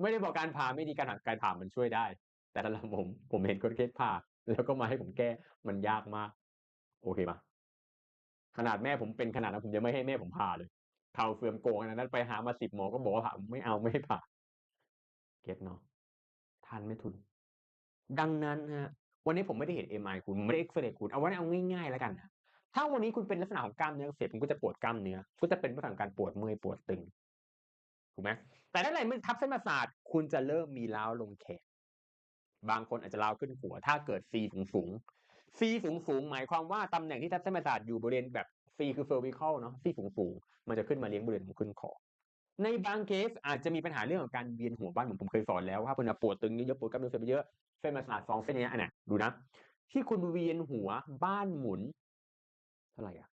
ไม่ได้บอกการผ่าไม่ดีการผ่าการผ่ามันช่วยได้ แต่สำหรับผมผมเห็นคนเคสผ่า แล้วก็มาให้ผมแก้มันยากมาก โอเคปะขนาดแม่ผมเป็นขนาดนั้นผมยังไม่ให้แม่ผมผ่าเลยเข่าเสื่อมโกงขนาดนั้นไปหามาสิบหมอก็บอกว่าผ่าไม่เอาไม่ให้ผ่า เก็ตเนาะทันไม่ทุน ดังนั้นฮะวันนี้ผมไม่ได้เห็น MRI คุณไม่ได้เอ็กซเรย์คุณเอาวันนี้เอาง่ายๆแล้วกันนะถ้าวันนี้คุณเป็นลักษณะของกล้ามเนื้อเสียผมก็จะปวดกล้ามเนื้อก็จะเป็นลักษณะของการปวดเมื่อยปวดตึง ถูกไหมแต่ถ้าอะไรมันทับเส้นประสาทคุณจะเริ่มมีล้าวลงแขนบางคนอาจจะล้าวขึ้นหัว ถ้าเกิดซีสูงสูงซีสูงสูงหมายความว่าตำแหน่งที่ทับเส้นประสาทอยู่บริเวณแบบซีคือ cervical เนาะซีสูงสูงมันจะขึ้นมาเลี้ยงบริเวณของขึ้นคอในบางเคสอาจจะมีปัญหาเรื่องของการเวียนหัวบ้านผมผมเคยสอนแล้วว่าคนปวดตึงเยอะปวดกล้ามเนื้อเส้นเยอะเส้นประสาทสองเส้นเนี้ยอันน่ะดูนะ ที่คุณเวียนหัวบ้านหมุนเท่าไหร่อะ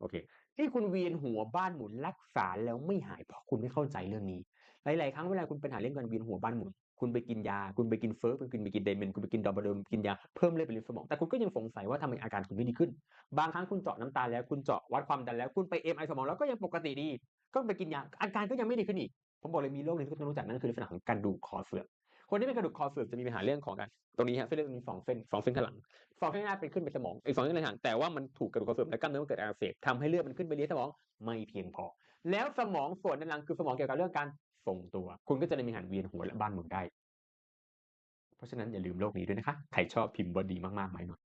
โอเค ที่คุณเวียนหัวบ้านหมุนรักษาแล้วไม่หายเพราะคุณไม่เข้าใจเรื่องนี้ หลาย ๆ ครั้งเวลาคุณเป็นปัญหาเรื่องการเวียนหัวบ้านหมุน คุณไปกินยา คุณไปกินเฟิร์สคุณไปกินเดเมนคุณไปกินดอร์บเดิมกินยาเพิ่มเลือดไปในสมอง แต่คุณก็ยังสงสัยว่าทำไมอาการคุณไม่ดีขึ้น บางครั้งคุณเจาะน้ำตาแล้ว คุณเจาะวัดความดันแล้ว คุณไปเอ็มไอสมองแล้วก็ยังปกติดี ก็ไปกินยา อาการก็ยังไม่ดีขึ้นอีก ผมบอกเลยมีโรคหนึ่งที่คุณต้องรู้จักนั่นคือลักษณะของการดูคอเสื่อม คนที่เป็นกระดูกคอเสื่อมจะมีปัญหาเรื่องของการตรงนี้ฮะเส้นเลือดมีสองเส้นสองเส้นข้างหลังสองเส้นข้างหน้าเป็นขึ้นไปสมองอีกสองเส้นข้างหลังแต่ว่ามันถูกกระดูกคอเสื่อมและกล้ามเนื้อมันเกิดอักเสบทำให้เลือดมันขึ้นไปเลี้ยงสมองไม่เพียงพอ แล้วสมองส่วนด้านหลังคือสมองเกี่ยวกับเรื่องการทรงตัว คุณก็จะได้มีอาการเวียนหัวและบ้านหมุนได้ เพราะฉะนั้นอย่าลืมโรคนี้ด้วยนะคะใครชอบพิมพ์ว่าดีมากๆไหมหน่อย